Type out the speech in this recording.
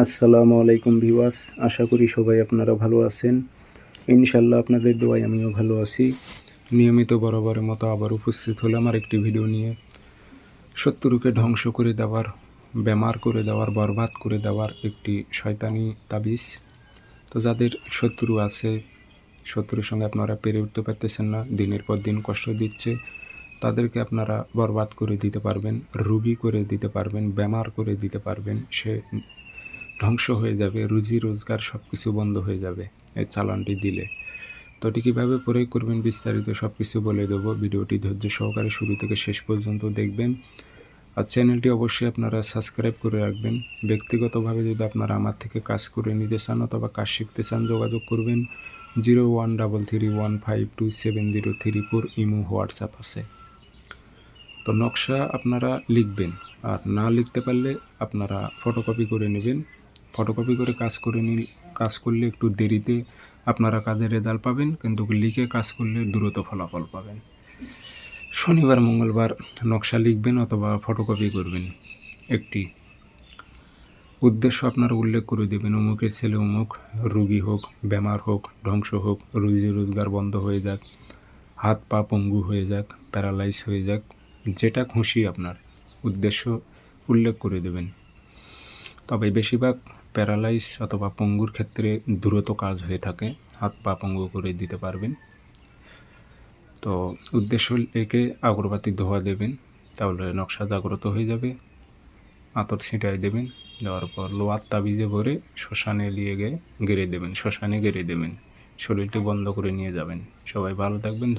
আসসালামু আলাইকুম ভিওয়াস আশা করি সবাই আপনারা ভালো আছেন। ইনশাল্লাহ আপনাদের দোয়ায় আমিও ভালো আছি। নিয়মিত বরাবরের মতো আবার উপস্থিত হলাম আর একটি ভিডিও নিয়ে। শত্রুকে ধ্বংস করে দেওয়ার, বেমার করে দেওয়ার, বরবাদ করে দেওয়ার একটি শয়তানি তাবিজ। তো যাদের শত্রু আছে, শত্রুর সঙ্গে আপনারা পেরে উঠতে পারতেছেন না, দিনের পর দিন কষ্ট দিচ্ছে, তাদেরকে আপনারা বরবাদ করে দিতে পারবেন, রুগী করে দিতে পারবেন, বেমার করে দিতে পারবেন, সে ধ্বংস হয়ে যাবে, রুজি, রোজগার সব কিছু বন্ধ হয়ে যাবে এই চালানটি দিলে। তো এটি কীভাবে প্রয়োগ করবেন বিস্তারিত সব কিছু বলে দেবো। ভিডিওটি ধৈর্য সহকারে শুরু থেকে শেষ পর্যন্ত দেখবেন। আর চ্যানেলটি অবশ্যই আপনারা সাবস্ক্রাইব করে রাখবেন। ব্যক্তিগতভাবে যদি আপনারা আমার থেকে কাজ করে নিতে চান অথবা কাজ শিখতে চান, যোগাযোগ করবেন zero one double three one five two seven zero three four imo WhatsApp আছে। তো নকশা আপনারা লিখবেন। আর না লিখতে পারলে আপনারা ফটোকপি করে নেবেন। ফটোকপি করে কাজ করে নিল, কাজ করলে একটু দেরিতে আপনারা কাজের রেজাল্ট পাবেন, কিন্তু লিখে কাজ করলে দ্রুত ফলাফল পাবেন। শনিবার, মঙ্গলবার নকশা লিখবেন অথবা ফটোকপি করবেন। একটি উদ্দেশ্য আপনারা উল্লেখ করে দেবেন, অমুকের ছেলে অমুক, রুগী হোক, বেমার হোক, ধ্বংস হোক, রুজি রোজগার বন্ধ হয়ে যাক, হাত পা পঙ্গু হয়ে যাক, প্যারালাইজ হয়ে যাক, যেটা খুশি আপনার উদ্দেশ্য উল্লেখ করে দেবেন। তবে বেশিরভাগ প্যারালাইজ অথবা পঙ্গুর ক্ষেত্রে দ্রুত কাজ হয়ে থাকে, হাত পা পঙ্গু করে দিতে পারবেন। তো উদ্দেশ্য একে আগরবাতি ধোয়া দেবেন, তাহলে নকশা জাগ্রত হয়ে যাবে। আতর ছিটাই দেবেন, দেওয়ার পর লোয়ার তাবিজে ভরে শ্মশানে নিয়ে গিয়ে গেড়ে দেবেন, শ্মশানে গেড়ে দেবেন। শরীরটি বন্ধ করে নিয়ে যাবেন। সবাই ভালো থাকবেন